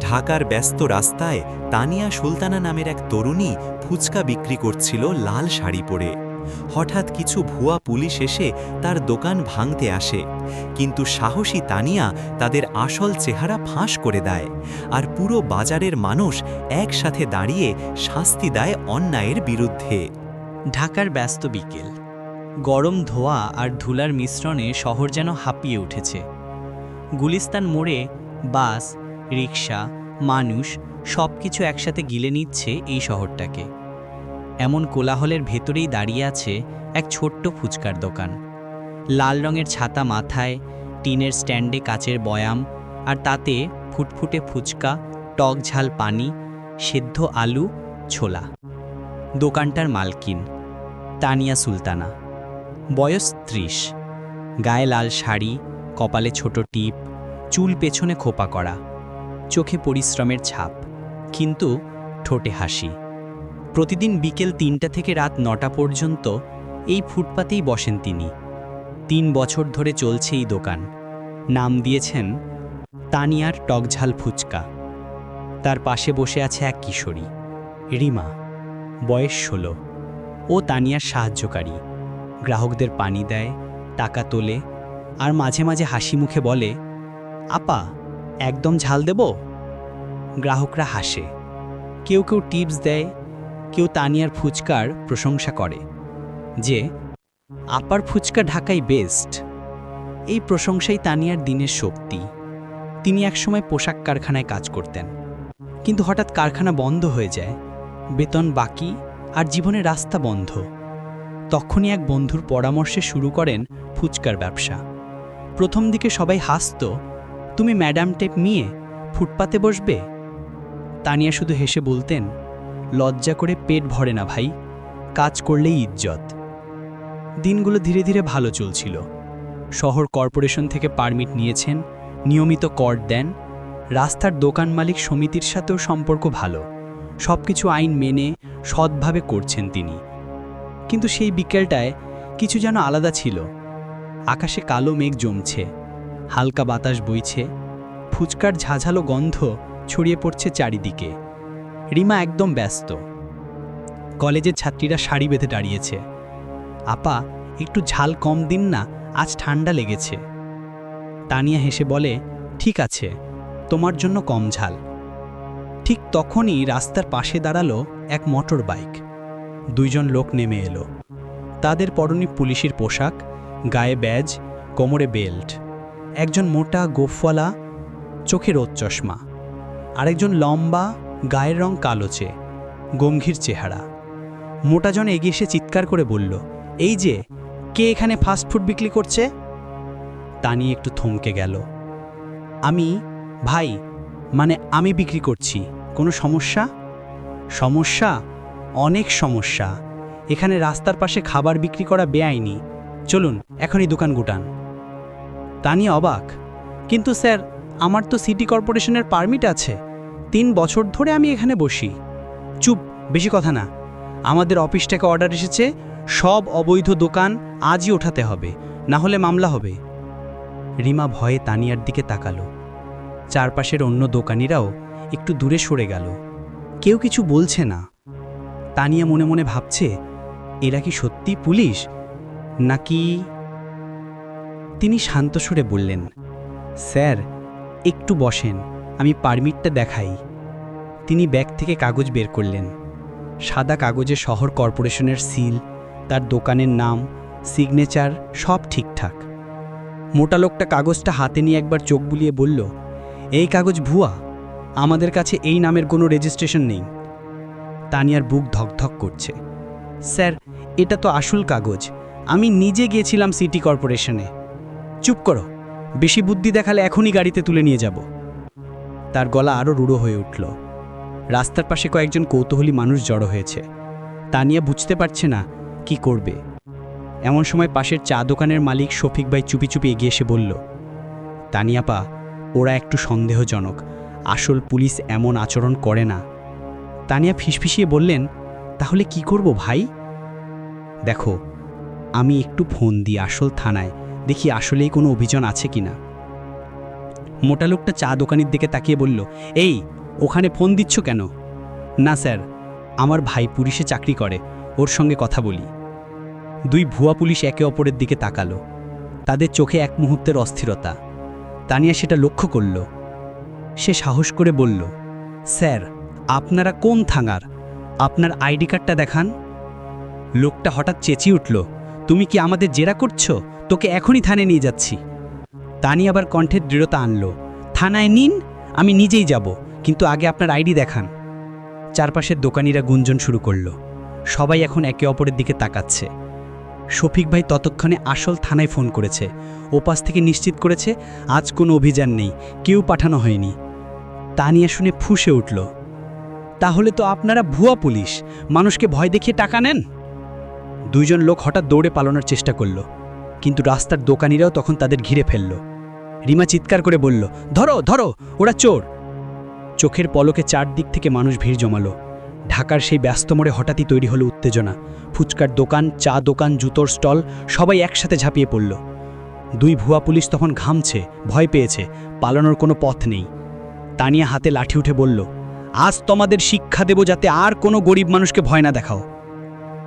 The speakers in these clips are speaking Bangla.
ঢাকার ব্যস্ত রাস্তায় তানিয়া সুলতানা নামের এক তরুণী ফুচকা বিক্রি করছিল লাল শাড়ি পরে। হঠাৎ কিছু ভুয়া পুলিশ এসে তার দোকান ভাঙতে আসে। কিন্তু সাহসী তানিয়া তাদের আসল চেহারা ফাঁস করে দেয় আর পুরো বাজারের মানুষ একসাথে দাঁড়িয়ে শাস্তি দেয় অন্যায়ের বিরুদ্ধে। ঢাকার ব্যস্ত বিকেল। গরম ধোয়া আর ধুলার মিশ্রণে শহর যেন হাঁপিয়ে উঠেছে। গুলিস্তান মোড়ে বাস রিক্সা, মানুষ সব কিছু একসাথে গিলে নিচ্ছে এই শহরটাকে। এমন কোলাহলের ভেতরেই দাঁড়িয়ে আছে এক ছোট্ট ফুচকার দোকান। লাল রঙের ছাতা মাথায়, টিনের স্ট্যান্ডে কাচের বয়াম আর তাতে ফুটফুটে ফুচকা, টক ঝাল পানি, সেদ্ধ আলু, ছোলা। দোকানটার মালকিন, তানিয়া সুলতানা। বয়স ত্রিশ। গায়ে লাল শাড়ি, কপালে ছোট টিপ, চুল পেছনে খোপা করা। চোখে পরিশ্রমের ছাপ, কিন্তু ঠোঁটে হাসি। প্রতিদিন বিকেল তিনটা থেকে রাত নটা পর্যন্ত এই ফুটপাতেই বসেন তিনি। তিন বছর ধরে চলছে এই দোকান। নাম দিয়েছেন তানিয়ার টকঝাল ফুচকা। তার পাশে বসে আছে এক কিশোরী, রিমা, বয়স ষোলো। ও তানিয়ার সাহায্যকারী। গ্রাহকদের পানি দেয়, টাকা তোলে আর মাঝে মাঝে হাসি মুখে বলে, আপা একদম ঝাল দেব? গ্রাহকরা হাসে। কেউ কেউ টিপস দেয়, কেউ তানিয়ার ফুচকার প্রশংসা করে। যে, আপার ফুচকা ঢাকাই বেস্ট এই প্রশংসাই তানিয়ার দিনের শক্তি। তিনি একসময় পোশাক কারখানায় কাজ করতেন। কিন্তু হঠাৎ কারখানা বন্ধ হয়ে যায়। বেতন বাকি আর জীবনের রাস্তা বন্ধ। তখনই এক বন্ধুর পরামর্শে শুরু করেন ফুচকার ব্যবসা। প্রথম দিকে সবাই হাসত তুমি ম্যাডাম টেপ নিয়ে ফুটপাতে বসবে? তানিয়া শুধু হেসে বলতেন, লজ্জা করে পেট ভরে না ভাই, কাজ করলেই ইজ্জত। দিনগুলো ধীরে ধীরে ভালো চলছিল। শহর কর্পোরেশন থেকে পারমিট নিয়েছেন, নিয়মিত কর দেন, রাস্তার দোকান মালিক সমিতির সাথেও সম্পর্ক ভালো, সবকিছু আইন মেনে সৎভাবে করছেন তিনি। কিন্তু সেই বিকেলটায় কিছু যেন আলাদা ছিল। আকাশে কালো মেঘ জমছে। হালকা বাতাস বইছে, ফুচকার ঝাঝালো গন্ধ ছড়িয়ে পড়ছে চারিদিকে। রিমা একদম ব্যস্ত। কলেজের ছাত্রীরা শাড়ি বেঁধে দাঁড়িয়েছে। আপা, একটু ঝাল কম দিন না, আজ ঠান্ডা লেগেছে। তানিয়া হেসে বলে, ঠিক আছে, তোমার জন্য কম ঝাল। ঠিক তখনই রাস্তার পাশে দাঁড়াল এক মোটর বাইক। দুইজন লোক নেমে এলো। তাদের পরনে পুলিশের পোশাক, গায়ে ব্যাজ, কোমরে বেল্ট। একজন মোটা গোফওয়ালা চোখে রোদ চশমা। আরেকজন লম্বা, গায়ের রং কালোচে গম্ভীর চেহারা। মোটাজন এগিয়ে এসে চিৎকার করে বলল, এই যে, কে এখানে ফাস্ট ফুড বিক্রি করছে? তা নিয়ে একটু থমকে গেল। আমি, ভাই মানে আমি বিক্রি করছি, কোনো সমস্যা? সমস্যা? অনেক সমস্যা। এখানে রাস্তার পাশে খাবার বিক্রি করা বেআইনি। চলুন, এখনই দোকান গুটান। তানি অবাক। কিন্তু স্যার, আমার তো সিটি কর্পোরেশনের পারমিট আছে। তিন বছর ধরে আমি এখানে বসি। চুপ, বেশি কথা না। আমাদের অফিস থেকে অর্ডার এসেছে, সব অবৈধ দোকান আজই ওঠাতে হবে, না হলে মামলা হবে। রিমা ভয়ে তানিয়ার দিকে তাকালো। চারপাশের অন্য দোকানিরাও একটু দূরে সরে গেল। কেউ কিছু বলছে না। তানিয়া মনে মনে ভাবছে, এরা কি সত্যি পুলিশ? নাকি তিনি শান্ত সুরে বললেন, স্যার, একটু বসেন, আমি পারমিটটা দেখাই। তিনি ব্যাগ থেকে কাগজ বের করলেন। সাদা কাগজে শহর কর্পোরেশনের সিল, তার দোকানের নাম, সিগনেচার, সব ঠিকঠাক। মোটা লোকটা কাগজটা হাতে নিয়ে একবার চোখ বুলিয়ে বলল, এই কাগজ ভুয়া, আমাদের কাছে এই নামের কোনো রেজিস্ট্রেশন নেই। তানিয়ার বুক ধকধক করছে, স্যার, এটা তো আসল কাগজ, আমি নিজে গিয়েছিলাম সিটি কর্পোরেশনে। চুপ করো। বেশি বুদ্ধি দেখালে এখনই গাড়িতে তুলে নিয়ে যাব। তার গলা আরও রুড়ো হয়ে উঠল। রাস্তার পাশে কয়েকজন কৌতূহলী মানুষ জড়ো হয়েছে। তানিয়া বুঝতে পারছে না কি করবে। এমন সময় পাশের চা দোকানের মালিক শফিক ভাই চুপি চুপি এগিয়ে এসে বলল তানিয়াপা ওরা একটু সন্দেহজনক। আসল পুলিশ এমন আচরণ করে না। তানিয়া ফিসফিসিয়ে বললেন, তাহলে কি করব ভাই? দেখো, আমি একটু ফোন দিই আসল থানায়। দেখি আসলেই কোনো অভিযান আছে কিনা। মোটা লোকটা চা দোকানের দিকে তাকিয়ে বলল, এই, ওখানে ফোন দিচ্ছ কেন? না, স্যার, আমার ভাই পুলিশে চাকরি করে, ওর সঙ্গে কথা বলি। দুই ভুয়া পুলিশ একে অপরের দিকে তাকালো। তাদের চোখে এক মুহূর্তের অস্থিরতা। তানিয়া সেটা লক্ষ্য করল। সে সাহস করে বলল, স্যার, আপনারা কোন থাঙার? আপনার আইডি কার্ডটা দেখান। লোকটা হঠাৎ চেঁচিয়ে উঠল, তুমি কি আমাদের জেরা করছ? তোকে এখনই থানায় নিয়ে যাচ্ছি। তানি আবার কণ্ঠের দৃঢ়তা আনলো। থানায় নিন, আমি নিজেই যাব, কিন্তু আগে আপনার আইডি দেখান। চারপাশের দোকানিরা গুঞ্জন শুরু করল। সবাই এখন একে অপরের দিকে তাকাচ্ছে। শফিক ভাই ততক্ষণে আসল থানায় ফোন করেছে। ওপাশ থেকে নিশ্চিত করেছে, আজ কোনো অভিযান নেই, কেউ পাঠানো হয়নি। তানিয়া শুনে ফুঁসে উঠল। তাহলে তো আপনারা ভুয়া পুলিশ, মানুষকে ভয় দেখিয়ে টাকা নেন? দুইজন লোক হঠাৎ দৌড়ে পালানোর চেষ্টা করল। কিন্তু রাস্তার দোকানিরাও তখন তাদের ঘিরে ফেলল। রিমা চিৎকার করে বলল, ধরো ধরো, ওরা চোর! চোখের পলকে চারদিক থেকে মানুষ ভিড় জমালো। ঢাকার সেই ব্যস্ত মোড়ে হঠাৎই তৈরি হলো উত্তেজনা। ফুচকার দোকান, চা দোকান, জুতোর স্টল সবাই একসাথে ঝাঁপিয়ে পড়ল। দুই ভুয়া পুলিশ তখন ঘামছে, ভয় পেয়েছে, পালানোর কোনো পথ নেই। তানিয়া হাতে লাঠি উঠে বলল, আজ তোমাদের শিক্ষা দেব যাতে আর কোনো গরিব মানুষকে ভয় না দেখাও।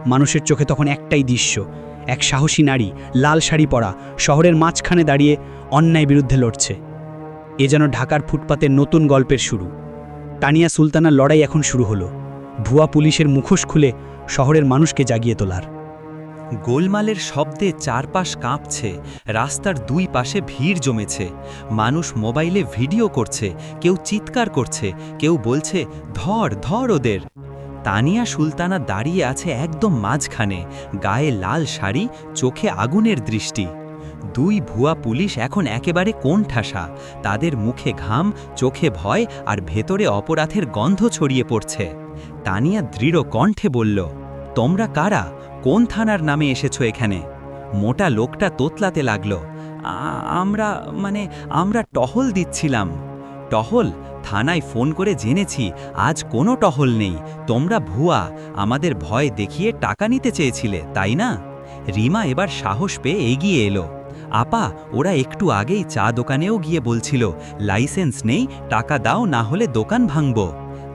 মানুষের চোখে তখন একটাই দৃশ্য এক সাহসী নারী লাল শাড়ি পরা শহরের মাঝখানে দাঁড়িয়ে অন্যায় বিরুদ্ধে লড়ছে। এ যেন ঢাকার ফুটপাতের নতুন গল্পের শুরু। তানিয়া সুলতানার লড়াই এখন শুরু হলো। ভুয়া পুলিশের মুখোশ খুলে শহরের মানুষকে জাগিয়ে তোলার। গোলমালের শব্দে চারপাশ কাঁপছে, রাস্তার দুই পাশে ভিড় জমেছে। মানুষ মোবাইলে ভিডিও করছে, কেউ চিৎকার করছে, কেউ বলছে, ধর ধর ওদের। তানিয়া সুলতানা দাঁড়িয়ে আছে একদম মাঝখানে, গায়ে লাল শাড়ি, চোখে আগুনের দৃষ্টি। দুই ভুয়া পুলিশ এখন একেবারে কোন ঠাসা তাদের মুখে ঘাম, চোখে ভয় আর ভেতরে অপরাধের গন্ধ ছড়িয়ে পড়ছে। তানিয়া দৃঢ় কণ্ঠে বলল, তোমরা কারা? কোন থানার নামে এসেছ এখানে? মোটা লোকটা তোতলাতে লাগল আমরা মানে আমরা টহল দিচ্ছিলাম। টহল? থানায় ফোন করে জেনেছি, আজ কোনো টহল নেই। তোমরা ভুয়া, আমাদের ভয় দেখিয়ে টাকা নিতে চেয়েছিলে, তাই না? রিমা এবার সাহস পেয়ে এগিয়ে এলো। আপা, ওরা একটু আগেই চা দোকানেও গিয়ে বলছিল, লাইসেন্স নেই, টাকা দাও, না হলে দোকান ভাঙব।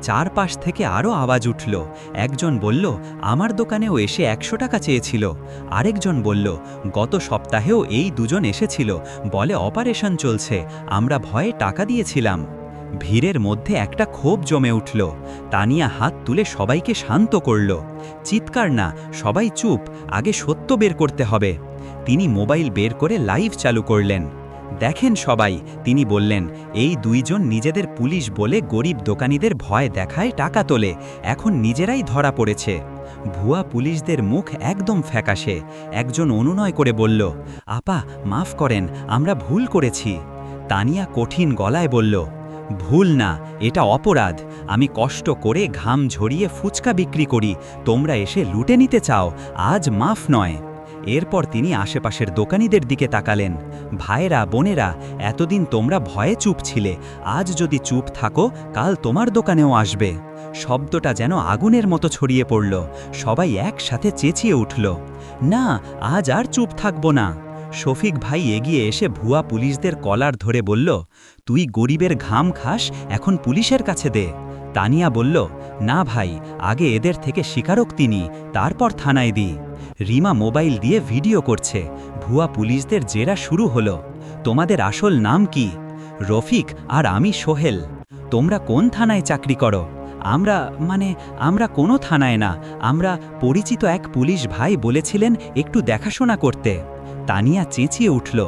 চারপাশ থেকে আরও আওয়াজ উঠল। একজন বলল, আমার দোকানেও এসে একশো টাকা চেয়েছিল। আরেকজন বলল, গত সপ্তাহেও এই দুজন এসেছিল। বলে, অপারেশন চলছে, আমরা ভয়ে টাকা দিয়েছিলাম। ভিড়ের মধ্যে একটা ক্ষোভ জমে উঠল। তানিয়া হাত তুলে সবাইকে শান্ত করল। চিৎকার না, সবাই চুপ, আগে সত্য বের করতে হবে। তিনি মোবাইল বের করে লাইভ চালু করলেন। দেখেন সবাই, তিনি বললেন, এই দুইজন নিজেদের পুলিশ বলে গরিব দোকানিদের ভয় দেখায় টাকা তোলে, এখন নিজেরাই ধরা পড়েছে। ভুয়া পুলিশদের মুখ একদম ফ্যাকাশে। একজন অনুনয় করে বলল, আপা, মাফ করেন, আমরা ভুল করেছি। তানিয়া কঠিন গলায় বলল ভুল না, এটা অপরাধ। আমি কষ্ট করে ঘাম ঝরিয়ে ফুচকা বিক্রি করি। তোমরা এসে লুটে নিতে চাও, আজ মাফ নয়। এরপর তিনি আশেপাশের দোকানিদের দিকে তাকালেন। ভাইরা বোনেরা, এতদিন তোমরা ভয়ে চুপ ছিলে। আজ যদি চুপ থাকো, কাল তোমার দোকানেও আসবে। শব্দটা যেন আগুনের মতো ছড়িয়ে পড়ল। সবাই একসাথে চেঁচিয়ে উঠল। না, আজ আর চুপ থাকব না। শফিক ভাই এগিয়ে এসে ভুয়া পুলিশদের কলার ধরে বলল, তুই গরিবের ঘাম খাস, এখন পুলিশের কাছে দে। তানিয়া বলল, না ভাই, আগে এদের থেকে স্বীকারোক্তি নি, তারপর থানায় দি। রিমা মোবাইল দিয়ে ভিডিও করছে, ভুয়া পুলিশদের জেরা শুরু হলো, তোমাদের আসল নাম কি? রফিক আর আমি সোহেল। তোমরা কোন থানায় চাকরি করো? আমরা মানে আমরা কোনো থানায় না, আমরা পরিচিত এক পুলিশ ভাই বলেছিলেন একটু দেখাশোনা করতে। তানিয়া চেঁচিয়ে উঠল,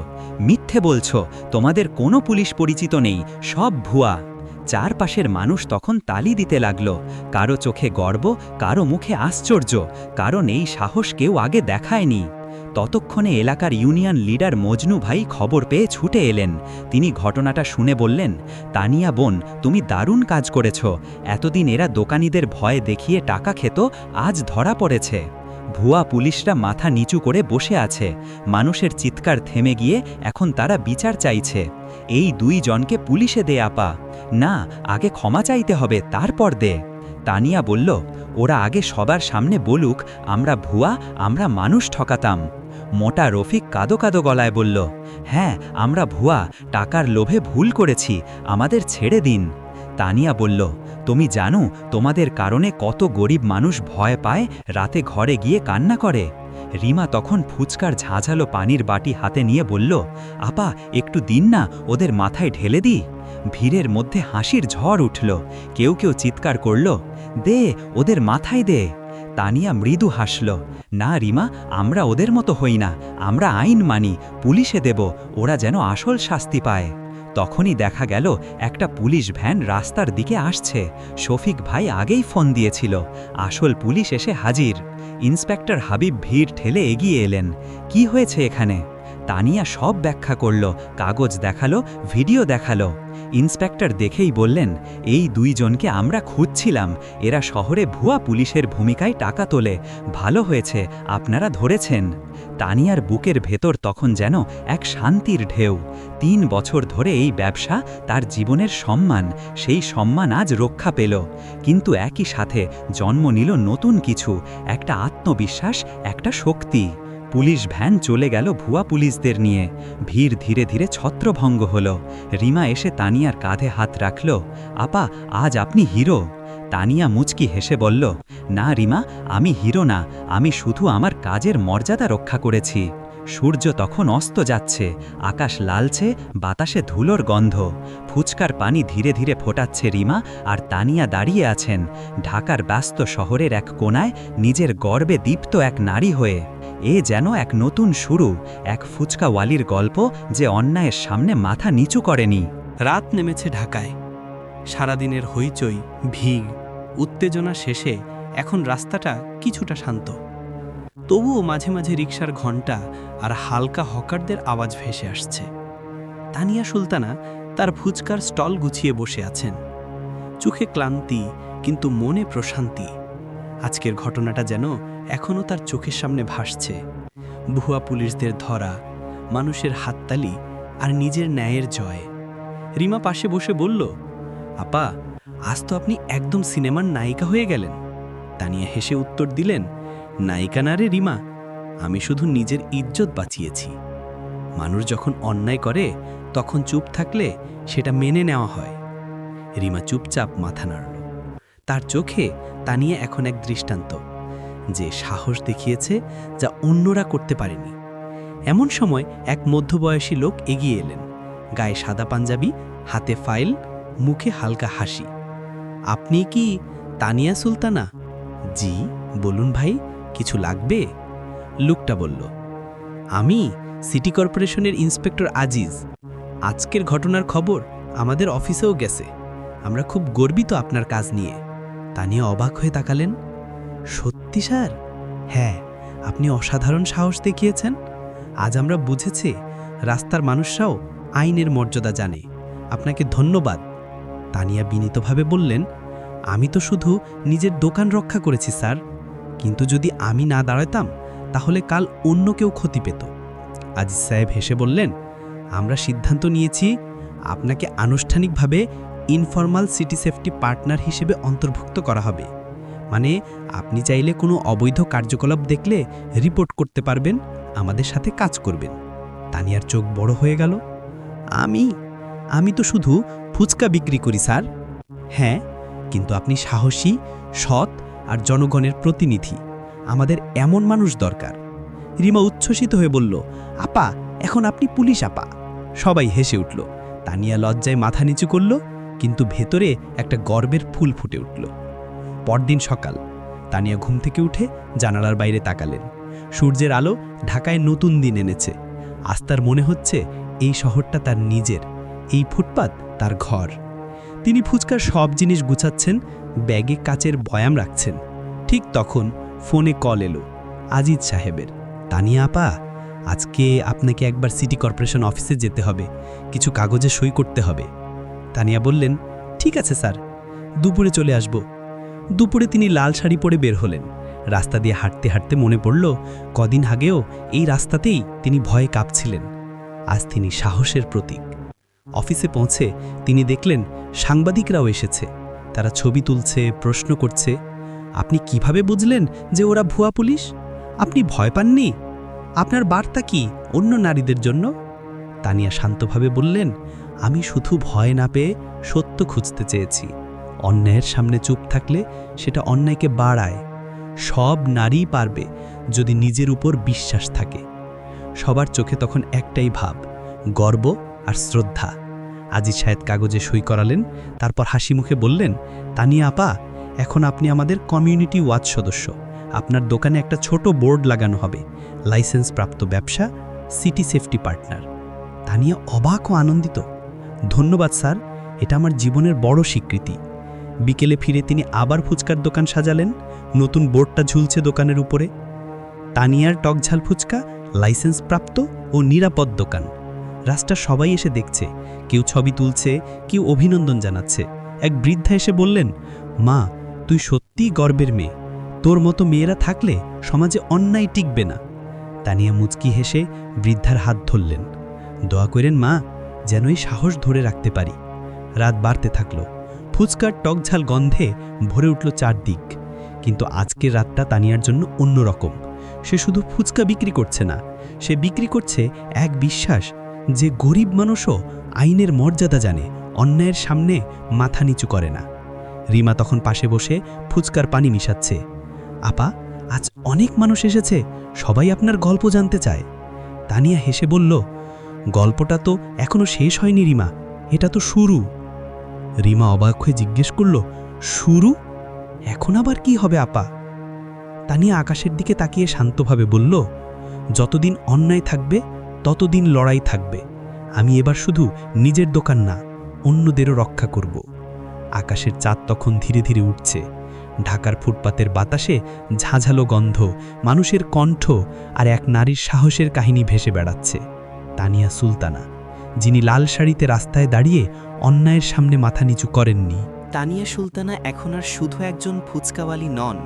মিথ্যে বলছো, তোমাদের কোনো পুলিশ পরিচিত নেই, সব ভুয়া। চারপাশের মানুষ তখন তালি দিতে লাগল, কারও চোখে গর্ব, কারও মুখে আশ্চর্য কারণ এই সাহস কেউ আগে দেখায়নি। ততক্ষণে এলাকার ইউনিয়ন লিডার মজনু ভাই খবর পেয়ে ছুটে এলেন। তিনি ঘটনাটা শুনে বললেন, তানিয়া বোন, তুমি দারুণ কাজ করেছ। এতদিন এরা দোকানিদের ভয় দেখিয়ে টাকা খেত, আজ ধরা পড়েছে। ভুয়া পুলিশরা মাথা নিচু করে বসে আছে। মানুষের চিৎকার থেমে গিয়ে এখন তারা বিচার চাইছে। এই দুই জনকে পুলিশে দে, আপা। না, আগে ক্ষমা চাইতে হবে, তারপর দে। তানিয়া বলল, ওরা আগে সবার সামনে বলুক, আমরা ভুয়া, আমরা মানুষ ঠকাতাম। মোটা রফিক কাদো কাদো গলায় বলল হ্যাঁ আমরা ভুয়া, টাকার লোভে ভুল করেছি, আমাদের ছেড়ে দিন। তানিয়া বলল, তুমি জানো তোমাদের কারণে কত গরিব মানুষ ভয় পায়, রাতে ঘরে গিয়ে কান্না করে? রিমা তখন ফুচকার ঝাঁঝালো পানির বাটি হাতে নিয়ে বলল, আপা, একটু দিন না, ওদের মাথায় ঢেলে দিই। ভিড়ের মধ্যে হাসির ঝড় উঠল, কেউ কেউ চিৎকার করল, দে, ওদের মাথায় দে। তানিয়া মৃদু হাসল, না রিমা, আমরা ওদের মতো হই না, আমরা আইন মানি, পুলিশে দেব, ওরা যেন আসল শাস্তি পায়। তখনই দেখা গেল একটা পুলিশ ভ্যান রাস্তার দিকে আসছে। শফিক ভাই আগেই ফোন দিয়েছিল। আসল পুলিশ এসে হাজির। ইন্সপেক্টর হাবিব ভিড় ঠেলে এগিয়ে এলেন। কি হয়েছে এখানে? তানিয়া সব ব্যাখ্যা করল, কাগজ দেখাল, ভিডিও দেখাল। ইন্সপেক্টর দেখেই বললেন, এই দুইজনকে আমরা খুঁজছিলাম। এরা শহরে ভুয়া পুলিশের ভূমিকায় টাকা তোলে। ভালো হয়েছে, আপনারা ধরেছেন। তানিয়ার বুকের ভেতর তখন যেন এক শান্তির ঢেউ। তিন বছর ধরে এই ব্যবসা তার জীবনের সম্মান, সেই সম্মান আজ রক্ষা পেল। কিন্তু একই সাথে জন্ম নিল নতুন কিছু, একটা আত্মবিশ্বাস, একটা শক্তি। পুলিশ ভ্যান চলে গেল ভুয়া পুলিশদের নিয়ে। ভিড় ধীরে ধীরে ছত্রভঙ্গ হল। রিমা এসে তানিয়ার কাঁধে হাত রাখল, আপা, আজ আপনি হিরো? তানিয়া মুচকি হেসে বলল না, রিমা, আমি হিরো না, আমি শুধু আমার কাজের মর্যাদা রক্ষা করেছি। সূর্য তখন অস্ত যাচ্ছে, আকাশ লালছে, বাতাসে ধুলোর গন্ধ। ফুচকার পানি ধীরে ধীরে ফোটাচ্ছে রিমা আর তানিয়া দাঁড়িয়ে আছেন, ঢাকার ব্যস্ত শহরের এক কোনায় নিজের গর্বে দীপ্ত এক নারী হয়ে। এ যেন এক নতুন শুরু, এক ফুচকাওয়ালির গল্প যে অন্যায়ের সামনে মাথা নিচু করেনি। রাত নেমেছে ঢাকায়। সারাদিনের হইচই, ভিড়, উত্তেজনা শেষে এখন রাস্তাটা কিছুটা শান্ত। তবুও মাঝে মাঝে রিকশার ঘণ্টা আর হালকা হকারদের আওয়াজ ভেসে আসছে। তানিয়া সুলতানা তার ফুচকার স্টল গুছিয়ে বসে আছেন। চোখে ক্লান্তি, কিন্তু মনে প্রশান্তি। আজকের ঘটনাটা যেন এখনও তার চোখের সামনে ভাসছে। ভুয়া পুলিশদের ধরা, মানুষের হাততালি আর নিজের ন্যায়ের জয়। রিমা পাশে বসে বলল, আপা, আজ তো আপনি একদম সিনেমার নায়িকা হয়ে গেলেন। তানিয়া হেসে উত্তর দিলেন, নায়িকা না রে রিমা, আমি শুধু নিজের ইজ্জত বাঁচিয়েছি। মানুষ যখন অন্যায় করে, তখন চুপ থাকলে সেটা মেনে নেওয়া হয়। রিমা চুপচাপ মাথা নাড়ল। তার চোখে তানিয়া এখন এক দৃষ্টান্ত, যে সাহস দেখিয়েছে যা অন্যরা করতে পারেনি। এমন সময় এক মধ্যবয়সী লোক এগিয়ে এলেন, গায়ে সাদা পাঞ্জাবি, হাতে ফাইল, মুখে হালকা হাসি। আপনি কি তানিয়া সুলতানা? জি, বলুন ভাই, কিছু লাগবে? লোকটা বলল, আমি সিটি কর্পোরেশনের ইন্সপেক্টর আজিজ। আজকের ঘটনার খবর আমাদের অফিসেও গেছে। আমরা খুব গর্বিত আপনার কাজ নিয়ে। তানিয়া অবাক হয়ে তাকালেন। সত্যি স্যার? হ্যাঁ আপনি অসাধারণ সাহস দেখিয়েছেন। আজ আমরা বুঝেছি রাস্তার মানুষরাও আইনের মর্যাদা জানে। আপনাকে ধন্যবাদ। তানিয়া বিনীতভাবে বললেন আমি তো শুধু নিজের দোকান রক্ষা করেছি, স্যার। কিন্তু যদি আমি না দাঁড়াতাম, তাহলে কাল অন্য কেউ ক্ষতি পেত। আজিজ সাহেব হেসে বললেন, আমরা সিদ্ধান্ত নিয়েছি, আপনাকে আনুষ্ঠানিকভাবে ইনফরমাল সিটি সেফটি পার্টনার হিসেবে অন্তর্ভুক্ত করা হবে। মানে আপনি চাইলে কোনো অবৈধ কার্যকলাপ দেখলে রিপোর্ট করতে পারবেন, আমাদের সাথে কাজ করবেন। তানিয়ার চোখ বড় হয়ে গেল। আমি আমি তো শুধু ফুচকা বিক্রি করি, স্যার। হ্যাঁ কিন্তু আপনি সাহসী, সৎ আর জনগণের প্রতিনিধি। আমাদের এমন মানুষ দরকার। রিমা উচ্ছ্বসিত হয়ে বলল, আপা, এখন আপনি পুলিশ আপা। সবাই হেসে উঠল। তানিয়া লজ্জায় মাথা নিচু করল, কিন্তু ভেতরে একটা গর্বের ফুল ফুটে উঠল। পরদিন সকাল। তানিয়া ঘুম থেকে উঠে জানালার বাইরে তাকালেন। সূর্যের আলো ঢাকায় নতুন দিন এনেছে। আস্তার মনে হচ্ছে, এই শহরটা তার নিজের। এই ফুটপাত তার ঘর। তিনি ফুচকার সব জিনিস গুছাচ্ছেন, ব্যাগে কাচের বয়াম রাখছেন। ঠিক তখন ফোনে কল এলো, আজিজ সাহেবের। তানিয়া আপা, আজকে আপনাকে একবার সিটি কর্পোরেশন অফিসে যেতে হবে, কিছু কাগজে সই করতে হবে। তানিয়া বললেন, ঠিক আছে স্যার, দুপুরে চলে আসব। দুপুরে তিনি লাল শাড়ি পরে বের হলেন। রাস্তা দিয়ে হাঁটতে হাঁটতে মনে পড়ল, কদিন আগেও এই রাস্তাতেই তিনি ভয়ে কাঁপছিলেন। আজ তিনি সাহসের প্রতীক। অফিসে পৌঁছে তিনি দেখলেন সাংবাদিকরাও এসেছে। তারা ছবি তুলছে, প্রশ্ন করছে, আপনি কীভাবে বুঝলেন যে ওরা ভুয়া পুলিশ? আপনি ভয় পাননি? আপনার বার্তা কি অন্য নারীদের জন্য? তানিয়া শান্তভাবে বললেন, আমি শুধু ভয় না পেয়ে সত্য খুঁজতে চেয়েছি। অন্যায়ের সামনে চুপ থাকলে সেটা অন্যায়কে বাড়ায়। সব নারীই পারবে যদি নিজের উপর বিশ্বাস থাকে। সবার চোখে তখন একটাই ভাব, গর্ব আর শ্রদ্ধা। আজিজ সাহেদ কাগজে সই করালেন, তারপর হাসি মুখে বললেন, তানিয়া আপা, এখন আপনি আমাদের কমিউনিটি ওয়াচ সদস্য। আপনার দোকানে একটা ছোট বোর্ড লাগানো হবে লাইসেন্স প্রাপ্ত ব্যবসা, সিটি সেফটি পার্টনার। তানিয়া অবাক ও আনন্দিত। ধন্যবাদ স্যার, এটা আমার জীবনের বড় স্বীকৃতি। বিকেলে ফিরে তিনি আবার ফুচকার দোকান সাজালেন, নতুন বোর্ডটা ঝুলছে দোকানের উপরে। তানিয়ার টকঝাল ফুচকা লাইসেন্স প্রাপ্ত ও নিরাপদ দোকান। রাস্তা সবাই এসে দেখছে। কেউ ছবি তুলছে, কেউ অভিনন্দন জানাচ্ছে। এক বৃদ্ধা এসে বললেন, মা, তুই সত্যিই গর্বের মেয়ে। তোর মতো মেয়েরা থাকলে সমাজে অন্যায় টিকবে না। তানিয়া মুচকি হেসে বৃদ্ধার হাত ধরলেন। দোয়া করেন মা, যেন এই সাহস ধরে রাখতে পারি। রাত বাড়তে থাকল। ফুচকার টকঝাল গন্ধে ভরে উঠল চারদিক। কিন্তু আজকের রাতটা তানিয়ার জন্য অন্যরকম। সে শুধু ফুচকা বিক্রি করছে না, সে বিক্রি করছে এক বিশ্বাস যে গরিব মানুষও আইনের মর্যাদা জানে, অন্যায়ের সামনে মাথা নিচু করে না। রিমা তখন পাশে বসে ফুচকার পানি মিশাচ্ছে। আপা, আজ অনেক মানুষ এসেছে, সবাই আপনার গল্প জানতে চায়। তানিয়া হেসে বলল, গল্পটা তো এখনও শেষ হয়নি রিমা, এটা তো শুরু। রিমা অবাক হয়ে জিজ্ঞেস করল, শুরু? এখন আবার কি হবে আপা? তানিয়া আকাশের দিকে তাকিয়ে শান্তভাবে বলল, যতদিন অন্যায় থাকবে ততদিন লড়াই থাকবে। আমি এবার শুধু নিজের দোকান না, অন্যদেরও রক্ষা করব। আকাশের চাঁদ তখন ধীরে ধীরে উঠছে। ঢাকার ফুটপাতের বাতাসে ঝাঝালো গন্ধ, মানুষের কণ্ঠ আর এক নারীর সাহসের কাহিনী ভেসে বেড়াচ্ছে। তানিয়া সুলতানা, যিনি লাল শাড়িতে রাস্তায় দাঁড়িয়ে অন্যায়ের সামনে মাথা নিচু করেননি। তানিয়া সুলতানা এখন আর শুধু একজন ফুচকাওয়ালি নন,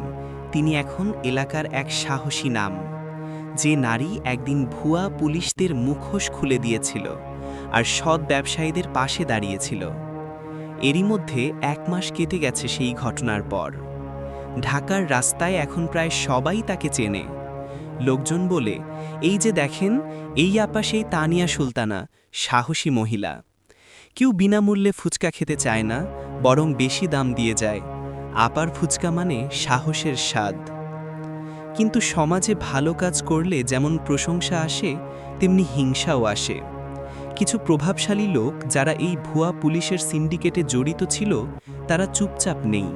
তিনি এখন এলাকার এক সাহসী নাম। যে নারী একদিন ভুয়া পুলিশদের মুখোশ খুলে দিয়েছিল আর সৎ ব্যবসায়ীদের পাশে দাঁড়িয়েছিল। এরই মধ্যে এক মাস কেটে গেছে সেই ঘটনার পর। ঢাকার রাস্তায় এখন প্রায় সবাই তাকে চেনে। লোকজন বলে, এই যে দেখেন, এই আপা সেই তানিয়া সুলতানা, সাহসী মহিলা। কেউ বিনামূল্যে ফুচকা খেতে চায় না, বরং বেশি দাম দিয়ে যায়। আপার ফুচকা মানে সাহসের স্বাদ। কিন্তু সমাজে ভালো কাজ করলে যেমন প্রশংসা আসে, তেমনি হিংসাও আসে। কিছু প্রভাবশালী লোক যারা এই ভুয়া পুলিশের সিন্ডিকেটে জড়িত ছিল, তারা চুপচাপ নেই।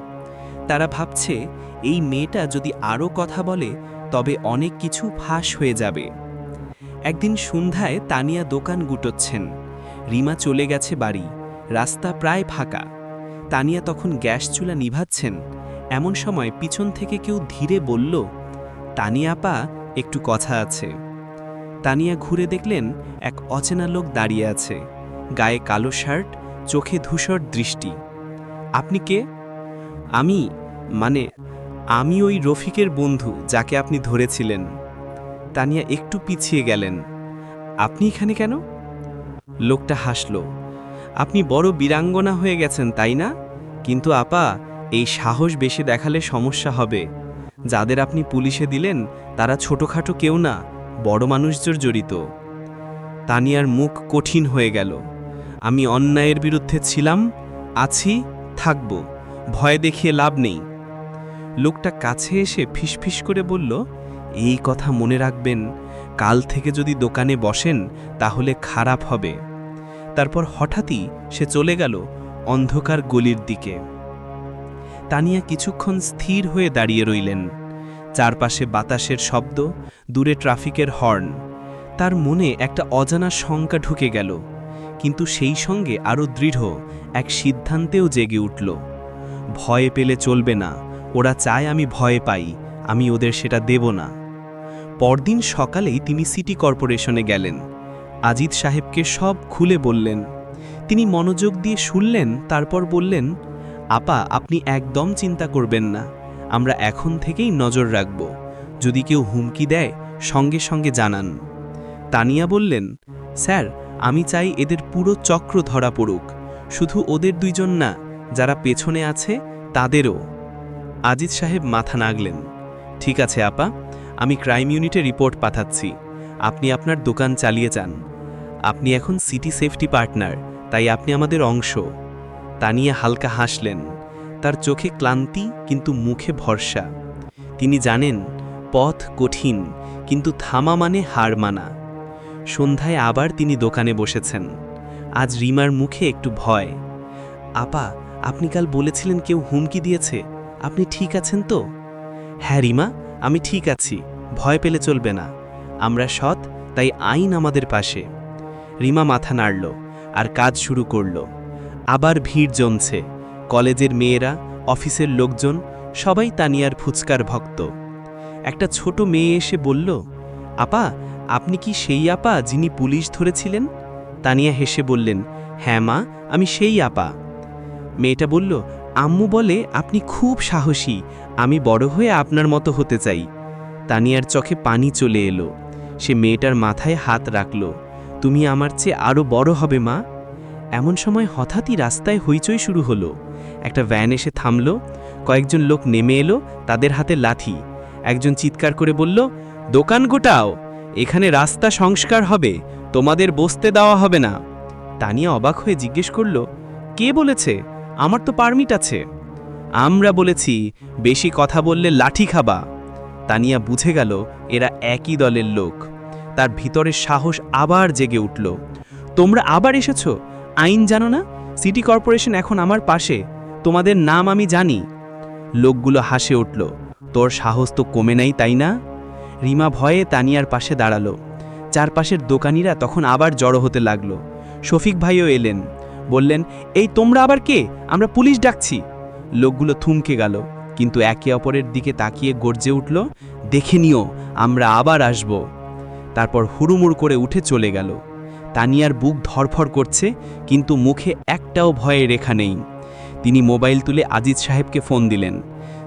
তারা ভাবছে, এই মেয়েটা যদি আরও কথা বলে, তবে অনেক কিছু ফাঁস হয়ে যাবে। একদিন সন্ধ্যায় তানিয়া দোকান গুটোচ্ছেন। রিমা চলে গেছে বাড়ি। রাস্তা প্রায় ফাঁকা। তানিয়া তখন গ্যাস চুলা নিভাচ্ছেন। এমন সময় পিছন থেকে কেউ ধীরে বলল তানিয়া পা একটু কথা আছে। তানিয়া ঘুরে দেখলেন এক অচেনা লোক দাঁড়িয়ে আছে। গায়ে কালো শার্ট, চোখে ধূসর দৃষ্টি। আপনি কে? আমি মানে আমি ওই রফিকের বন্ধু যাকে আপনি ধরেছিলেন। তানিয়া একটু পিছিয়ে গেলেন। আপনি এখানে কেন? লোকটা হাসল। আপনি বড় বীরাঙ্গনা হয়ে গেছেন, তাই না? কিন্তু আপা, এই সাহস বেশি দেখালে সমস্যা হবে। যাদের আপনি পুলিশে দিলেন, তারা ছোটোখাটো কেউ না, বড় মানুষজোর জড়িত। তানিয়ার মুখ কঠিন হয়ে গেল। আমি অন্যায়ের বিরুদ্ধে ছিলাম, আছি, থাকব, ভয় দেখিয়ে লাভ নেই। লোকটা কাছে এসে ফিসফিস করে বলল, এই কথা মনে রাখবেন, কাল থেকে যদি দোকানে বসেন, তাহলে খারাপ হবে। তারপর হঠাৎই সে চলে গেল অন্ধকার গলির দিকে। তানিয়া কিছুক্ষণ স্থির হয়ে দাঁড়িয়ে রইলেন। চারপাশে বাতাসের শব্দ, দূরে ট্রাফিকের হর্ন। তার মনে একটা অজানা শঙ্কা ঢুকে গেল, কিন্তু সেই সঙ্গে আরও দৃঢ় এক সিদ্ধান্তেও জেগে উঠল। ভয়ে পেলে চলবে না, ওরা চায় আমি ভয়ে পাই, আমি ওদের সেটা দেব না। পরদিন সকালেই তিনি সিটি কর্পোরেশনে গেলেন। আজিদ সাহেবকে সব খুলে বললেন। তিনি মনোযোগ দিয়ে শুনলেন, তারপর বললেন আপা, আপনি একদম চিন্তা করবেন না। আমরা এখন থেকেই নজর রাখব। যদি কেউ হুমকি দেয়, সঙ্গে সঙ্গে জানান। তানিয়া বললেন, স্যার, আমি চাই এদের পুরো চক্র ধরা পড়ুক। শুধু ওদের দুইজন না, যারা পেছনে আছে, তাদেরও। আজিজ সাহেব মাথা নাগলেন ঠিক আছে, আপা, আমি ক্রাইম ইউনিটে রিপোর্ট পাঠাচ্ছি। আপনি আপনার দোকান চালিয়ে যান। আপনি এখন সিটি সেফটি পার্টনার, তাই আপনি আমাদের অংশ। তানিয়া হালকা হাসলেন। তার চোখে ক্লান্তি, কিন্তু মুখে ভরসা। তিনি জানেন, পথ কঠিন, কিন্তু থামা মানে হার মানা। সন্ধ্যায় আবার তিনি দোকানে বসেছেন। আজ রিমার মুখে একটু ভয়। আপা, আপনি কাল বলেছিলেন কেউ হুমকি দিয়েছে। আপনি ঠিক আছেন তো? হ্যাঁ রিমা, আমি ঠিক আছি। ভয় পেলে চলবে না। আমরা সৎ, তাই আইন আমাদের পাশে। রিমা মাথা নাড়ল আর কাজ শুরু করল। আবার ভিড় জমছে। কলেজের মেয়েরা, অফিসের লোকজন, সবাই তানিয়ার ফুচকার ভক্ত। একটা ছোট মেয়ে এসে বলল, আপা, আপনি কি সেই আপা যিনি পুলিশ ধরেছিলেন? তানিয়া হেসে বললেন হ্যাঁ মা, আমি সেই আপা। মেয়েটা বলল, আম্মু বলে আপনি খুব সাহসী, আমি বড় হয়ে আপনার মতো হতে চাই। তানিয়ার চোখে পানি চলে এলো। সে মেয়েটার মাথায় হাত রাখল, তুমি আমার চেয়ে আরও বড় হবে মা। এমন সময় হঠাৎই রাস্তায় হইচই শুরু হলো। একটা ভ্যান এসে থামল, কয়েকজন লোক নেমে এলো তাদের হাতে লাঠি। একজন চিৎকার করে বলল, দোকান গোটাও, এখানে রাস্তা সংস্কার হবে, তোমাদের বসতে দেওয়া হবে না। তানিয়া অবাক হয়ে জিজ্ঞেস করল, কে বলেছে? আমার তো পারমিট আছে। আমরা বলেছি, বেশি কথা বললে লাঠি খাবা। তানিয়া বুঝে গেল, এরা একই দলের লোক। তার ভিতরের সাহস আবার জেগে উঠল। তোমরা আবার এসেছ? আইন জানো না? সিটি কর্পোরেশন এখন আমার পাশে। তোমাদের নাম আমি জানি। লোকগুলো হাসে উঠল। তোর সাহস তো কমে নাই, তাই না? রিমা ভয়ে তানিয়ার পাশে দাঁড়াল। চারপাশের দোকানিরা তখন আবার জড়ো হতে লাগল। শফিক ভাইও এলেন। বললেন, এই তোমরা আবার কে? আমরা পুলিশ ডাকছি। লোকগুলো থুমকে গেল, কিন্তু একে অপরের দিকে তাকিয়ে গর্জে উঠল, দেখে নিও, আমরা আবার আসব। তারপর হুড়ুমুড় করে উঠে চলে গেল। তানিয়ার বুক ধরফর করছে, কিন্তু মুখে একটাও ভয়ে রেখা নেই। তিনি মোবাইল তুলে আজিজ সাহেবকে ফোন দিলেন।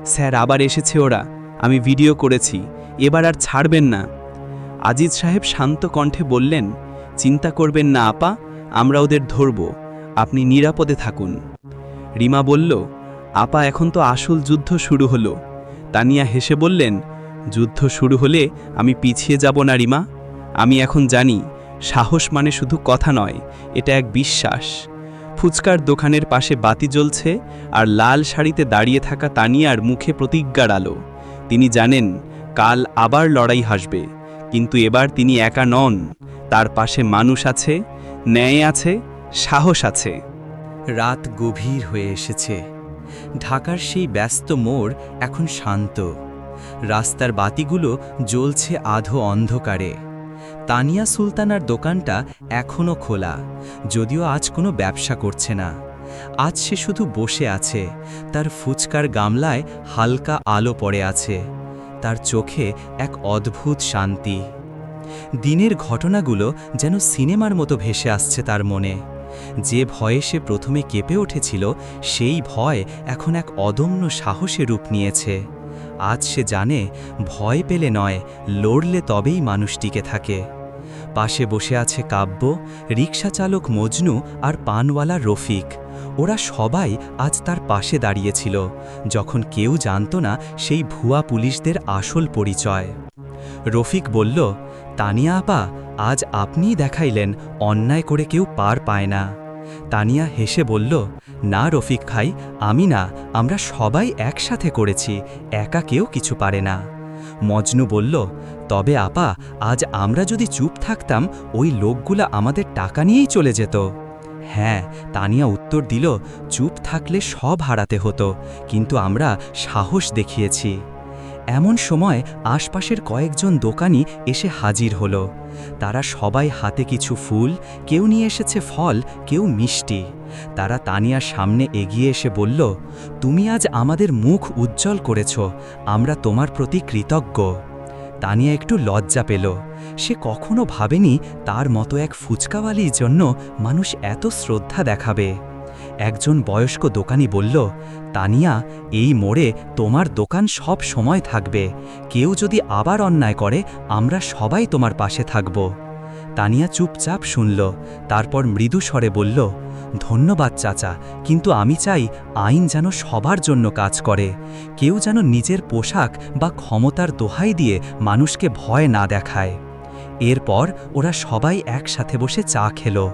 স্যার, আবার এসেছে ওরা। আমি ভিডিও করেছি। এবার আর ছাড়বেন না। আজিজ সাহেব শান্ত কণ্ঠে বললেন, চিন্তা করবেন না, আপা, আমরা ওদের ধরব। আপনি নিরাপদে থাকুন। রিমা বলল, আপা, এখন তো আসল যুদ্ধ শুরু হলো। তানিয়া হেসে বললেন, যুদ্ধ শুরু হলে আমি পিছিয়ে যাব না, রিমা। আমি এখন জানি সাহস মানে শুধু কথা নয়, এটা এক বিশ্বাস। ফুচকার দোকানের পাশে বাতি জ্বলছে আর লাল শাড়িতে দাঁড়িয়ে থাকা তানিয়ার মুখে প্রতিজ্ঞার আলো। তিনি জানেন, কাল আবার লড়াই হাসবে, কিন্তু এবার তিনি একা নন। তার পাশে মানুষ আছে, ন্যায় আছে, সাহস আছে। রাত গভীর হয়ে এসেছে। ঢাকার সেই ব্যস্ত মোড় এখন শান্ত। রাস্তার বাতিগুলো জ্বলছে আধো অন্ধকারে। তানিয়া সুলতানার দোকানটা এখনও খোলা, যদিও আজ কোনো ব্যবসা করছে না। আজ সে শুধু বসে আছে, তার ফুচকার গামলায় হালকা আলো পড়ে আছে, তার চোখে এক অদ্ভুত শান্তি। দিনের ঘটনাগুলো যেন সিনেমার মতো ভেসে আসছে তার মনে। যে ভয়ে সে প্রথমে কেঁপে উঠেছিল, সেই ভয় এখন এক অদম্য সাহসে রূপ নিয়েছে। আজ সে জানে, ভয় পেলে নয়, লড়লে তবেই মানুষ টিকে থাকে। পাশে বসে আছে কাব্য রিক্সা চালক মজনু আর পানওয়ালা রফিক। ওরা সবাই আজ তার পাশে দাঁড়িয়েছিল। যখন কেউ জানত না সেই ভুয়া পুলিশদের আসল পরিচয়। রফিক বলল, তানিয়া আপা, আজ আপনিই দেখাইলেন, অন্যায় করে কেউ পার পায় না। তানিয়া হেসে বলল, না রফিক খাই আমি না, আমরা সবাই একসাথে করেছি, একা কেউ কিছু পারে না। মজনু বলল তবে আপা, আজ আমরা যদি চুপ থাকতাম, ওই লোকগুলা আমাদের টাকা নিয়েই চলে যেত। হ্যাঁ তানিয়া উত্তর দিল, চুপ থাকলে সব হারাতে হতো, কিন্তু আমরা সাহস দেখিয়েছি। এমন সময় আশপাশের কয়েকজন দোকানি এসে হাজির হলো। তারা সবাই হাতে কিছু ফুল, কেউ নিয়ে এসেছে ফল, কেউ মিষ্টি। তারা তানিয়ার সামনে এগিয়ে এসে বলল, তুমি আজ আমাদের মুখ উজ্জ্বল করেছ, আমরা তোমার প্রতি কৃতজ্ঞ। তানিয়া একটু লজ্জা পেল। সে কখনো ভাবেনি তার মতো এক ফুচকাওয়ালির জন্য মানুষ এত শ্রদ্ধা দেখাবে। একজন বয়স্ক দোকানি বলল, তানিয়া, এই মোড়ে তোমার দোকান সব সময় থাকবে। কেউ যদি আবার অন্যায় করে, আমরা সবাই তোমার পাশে থাকব। তানিয়া চুপচাপ শুনল, তারপর মৃদু স্বরে বলল, ধন্যবাদ চাচা, কিন্তু আমি চাই আইন যেন সবার জন্য কাজ করে। কেউ যেন নিজের পোশাক বা ক্ষমতার দোহাই দিয়ে মানুষকে ভয় না দেখায়। এরপর ওরা সবাই একসাথে বসে চা খেলো।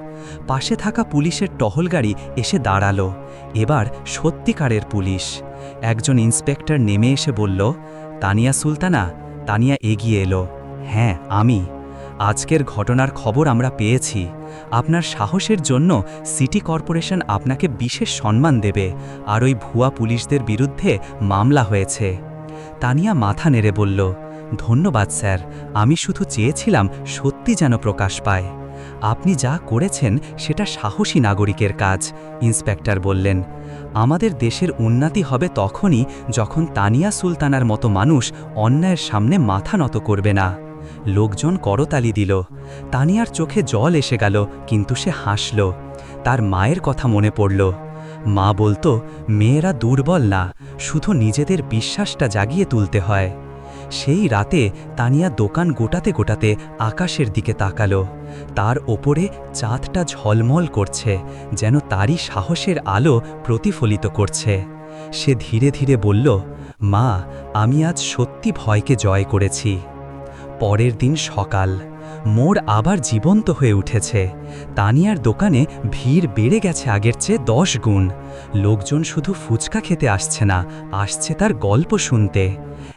পাশে থাকা পুলিশের টহল গাড়ি এসে দাঁড়াল। এবার সত্যিকারের পুলিশ। একজন ইন্সপেক্টর নেমে এসে বলল, তানিয়া সুলতানা, তানিয়া এগিয়ে এলো। হ্যাঁ আমি। আজকের ঘটনার খবর আমরা পেয়েছি। আপনার সাহসের জন্য সিটি কর্পোরেশন আপনাকে বিশেষ সম্মান দেবে, আর ওই ভুয়া পুলিশদের বিরুদ্ধে মামলা হয়েছে। তানিয়া মাথা নেড়ে বলল, ধন্যবাদ স্যার, আমি শুধু চেয়েছিলাম সত্যি যেন প্রকাশ পায়। আপনি যা করেছেন সেটা সাহসী নাগরিকের কাজ ইন্সপেক্টর বললেন। আমাদের দেশের উন্নতি হবে তখনই যখন তানিয়া সুলতানার মতো মানুষ অন্যায়ের সামনে মাথা নত করবে না। লোকজন করতালি দিল। তানিয়ার চোখে জল এসে গেল, কিন্তু সে হাসল। তার মায়ের কথা মনে পড়ল। মা বলতো, মেয়েরা দুর্বল না, শুধু নিজেদের বিশ্বাসটা জাগিয়ে তুলতে হয়। সেই রাতে তানিয়া দোকান গোটাতে গোটাতে আকাশের দিকে তাকালো। তার ওপরে চাঁদটা ঝলমল করছে, যেন তারই সাহসের আলো প্রতিফলিত করছে। সে ধীরে ধীরে বলল, মা, আমি আজ সত্যি ভয়কে জয় করেছি। পরের দিন সকাল। মোড় আবার জীবন্ত হয়ে উঠেছে। তানিয়ার দোকানে ভিড় বেড়ে গেছে আগের চেয়ে দশ গুণ। লোকজন শুধু ফুচকা খেতে আসছে না, আসছে তার গল্প শুনতে।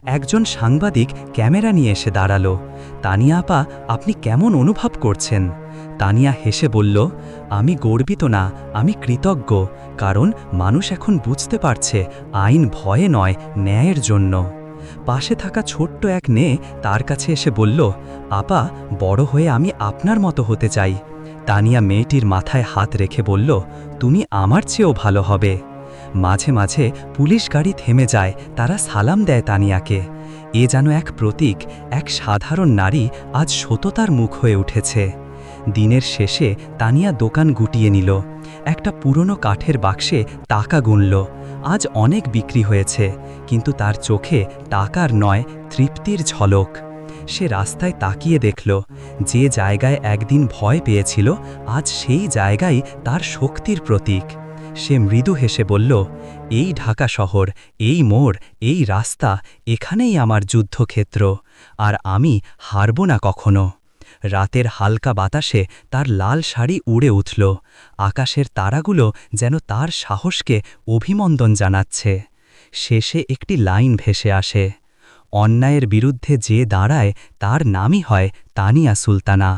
একজন সাংবাদিক ক্যামেরা নিয়ে এসে দাঁড়াল। তানিয়া আপা, আপনি কেমন অনুভব করছেন? তানিয়া হেসে বলল, আমি গর্বিত না, আমি কৃতজ্ঞ, কারণ মানুষ এখন বুঝতে পারছে, আইন ভয়ে নয়, ন্যায়ের জন্য। পাশে থাকা ছোট্ট এক মেয়ে তার কাছে এসে বলল, আপা, বড় হয়ে আমি আপনার মতো হতে চাই। তানিয়া মেয়েটির মাথায় হাত রেখে বলল, তুমি আমার চেয়েও ভালো হবে। মাঝে মাঝে পুলিশ গাড়ি থেমে যায়, তারা সালাম দেয় তানিয়াকে। এ যেন এক প্রতীক, এক সাধারণ নারী আজ সততার মুখ হয়ে উঠেছে। দিনের শেষে তানিয়া দোকান গুটিয়ে নিল। একটা পুরনো কাঠের বাক্সে টাকা গুনল। আজ অনেক বিক্রি হয়েছে, কিন্তু তার চোখে টাকার নয়, তৃপ্তির ঝলক। সে রাস্তায় তাকিয়ে দেখল, যে জায়গায় একদিন ভয় পেয়েছিল, আজ সেই জায়গায় তার শক্তির প্রতীক। সে মৃদু হেসে বলল, এই ঢাকা শহর, এই মোড়, এই রাস্তা, এখানেই আমার যুদ্ধক্ষেত্র, আর আমি হারব না কখনো। রাতের হালকা বাতাসে তার লাল শাড়ি উড়ে উঠল। আকাশের তারাগুলো যেন তার সাহসকে অভিমন্দন জানাচ্ছে। শেষে একটি লাইন ভেসে আসে। অন্যায়ের বিরুদ্ধে যে দাঁড়ায় তার নামই হয় তানিয়া সুলতানা।